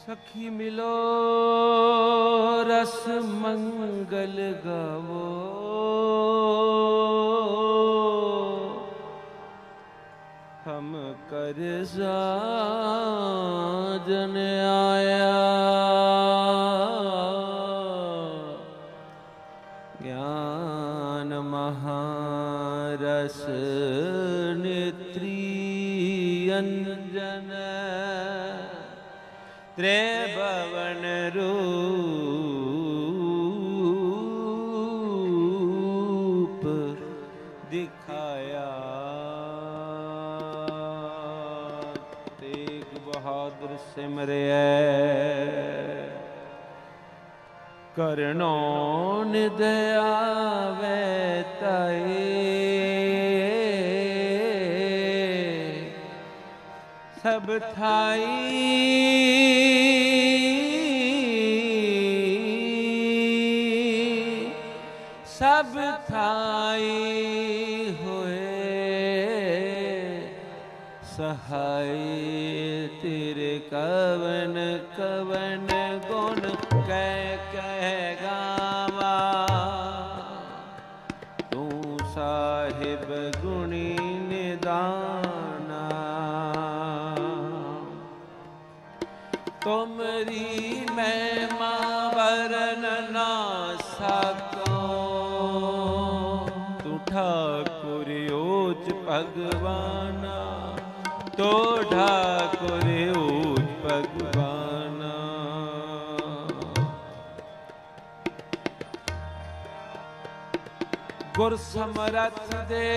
ਸਖੀ ਮਿਲੋ ਰਸ ਮੰਗਲ ਗਾਵੋ। ਹਮ ਕਰ ਸਾਜਨ ਆਇਆ। ਗਿਆਨ ਮਹਾਰਸ ਨੇਤਰੀ ਅੰਜਨ ਤ੍ਰਿਭਵਨ ਰੂਪ ਦਿਖਾਇਆ ਤੇਗ ਬਹਾਦਰ ਸਿਮਰਿਐ ਕਰਨੋ ਨਿਦਿਆਵੇ ਤਾਏ ਸਭ ਥਾਈ ਸਭ ਥਾਈ ਹੋਏ ਸਹਾਈ ਤੇਰੇ ਕਵਨ ਕਵਨ ਗੁਣ ਕਹਿ ਕਹਿ ਗਾਵਾ ਤੂੰ ਸਾਹਿਬ ਗੁਣੀ ਨਿਦਾਨਾ ਤੁਮਰੀ ਮਹਿਮਾ ਵਰਨ ਨਾ ਸਕੋ। ਤੂੰ ਠਾਕੁਰ ਓਚ ਭਗਵਾਨਾ, ਤੋ ਠਾਕੁਰ ਓਚ ਭਗਵਾਨਾ। ਗੁਰ ਸਮਰਥ ਦੇ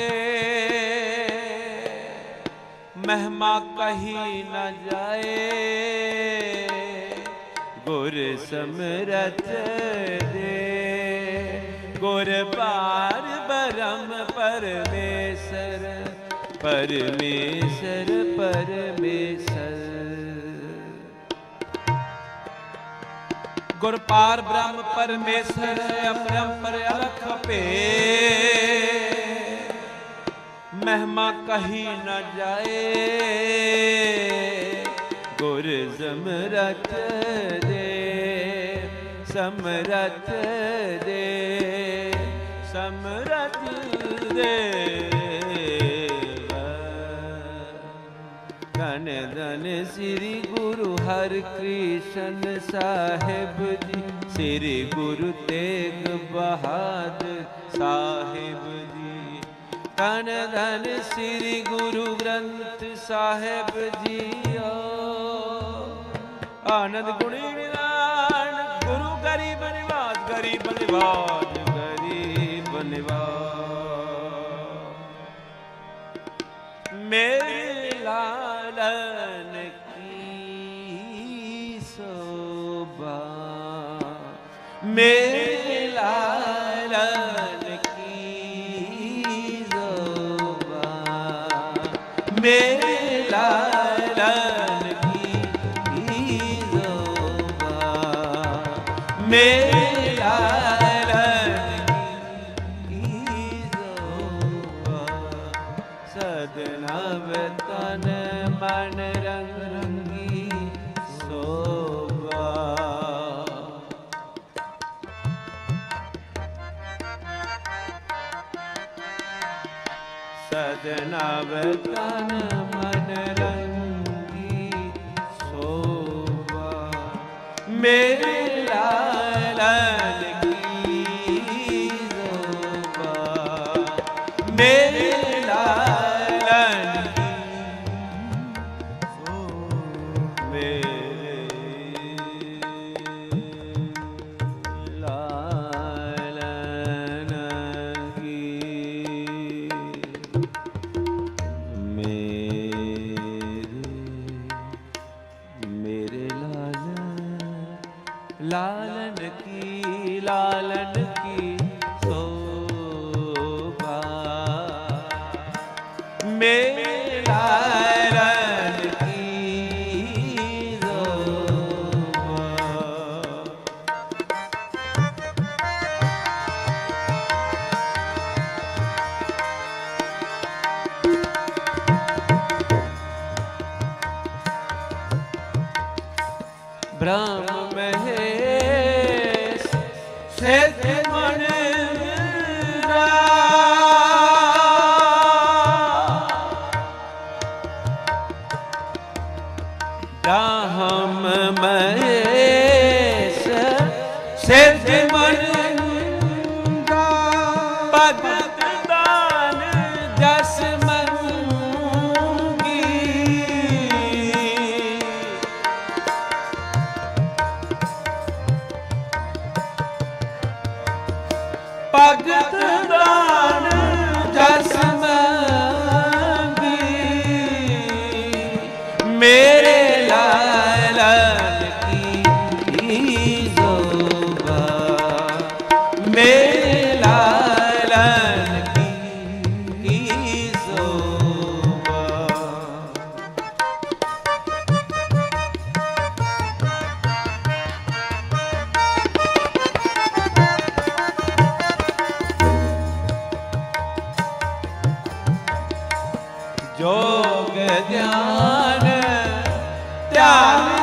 ਮਹਿਮਾ ਕਹੀ ਨਾ ਜਾਏ। ਗੁਰ ਸਮਰਥ ਦੇ। ਗੁਰ ਪਾਰ ਬ੍ਰਹਮ ਪਰਮੇਸ਼ਰ। ਪਰਮੇਸ਼ਰ ਪਰਮੇਸ਼ਰ। ਗੁਰ ਪਾਰ ਬ੍ਰਹਮ ਪਰਮੇਸ਼ਰ, ਅਪਰੰਪਰ ਅਲਖ ਭੇ ਮਹਿਮਾ ਕਹੀ ਨਾ ਜਾਏ। ਗੁਰ ਸਮਰਥ ਦੇ ਸਮਰਥ ਦੇ ਸਮਰਤ ਦੇ। ਧਨ ਧਨ ਸ੍ਰੀ ਗੁਰੂ ਹਰ ਕ੍ਰਿਸ਼ਨ ਸਾਹਿਬ ਜੀ, ਸ੍ਰੀ ਗੁਰੂ ਤੇਗ ਬਹਾਦਰ ਸਾਹਿਬ ਜੀ। ਧਨ ਧਨ ਸ੍ਰੀ ਗੁਰੂ ਗ੍ਰੰਥ ਸਾਹਿਬ ਜੀਓ। ਆਨੰਦ ਗੁਣੀ ਨਿਦਾਨ ਗੁਰੂ ਗਰੀਬ ਨਿਵਾਜ ਗਰੀਬ ਨਿਵਾਜ ਗਰੀਬ ਨਿਵਾਜ ਮੇਰੇ ਲਾਲਨ ਕੀ ਸੋਭਾ? ਮੇਰੇ ਲਾਲਨ ਕੀ ਸੋਭਾ ਮੇਰੇ ਲਾਲਨ ਕੀ ਸੋਭਾ ਸਦਨਾ ਵਤਨ ਮਨ ਰੰਗ ਰੰਗੀ ਸੋਭਾ ਸਦਨਾ ਵਤਨ ਮਨ ਰੰਗ ਮੇਰੇ ਮੇਰੇ लालन की लालन की शोभा। मेरा रन की ब्रह्म ਸੇਤ ਮਨ ਭਗਤ 呀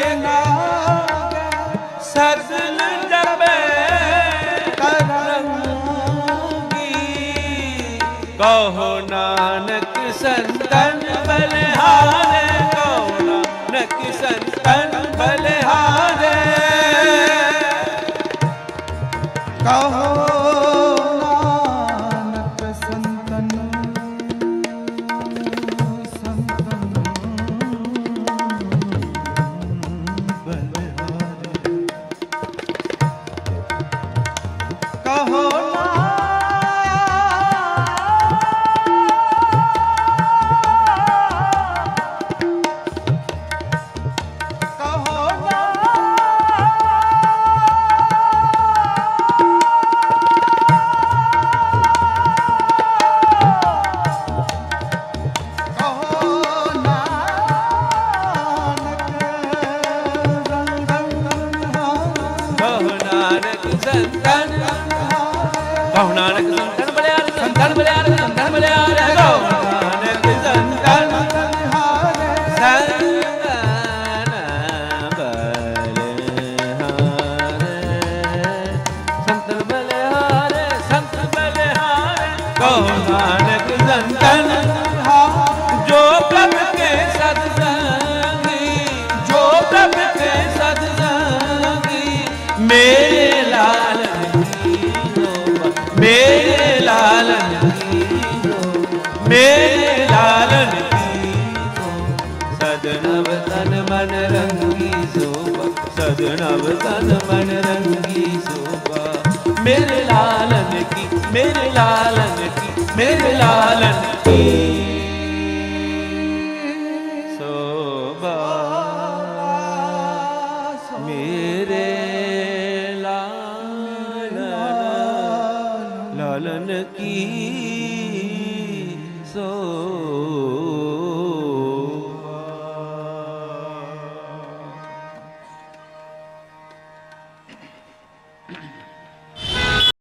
ஞான मेरे लालन सजनव तन मन रंगी शोभा सजनव तन मन रंगी शोभा मेरे लालन की मेरे लालन की मेरे लालन की शोभा मेरे लालन लालन की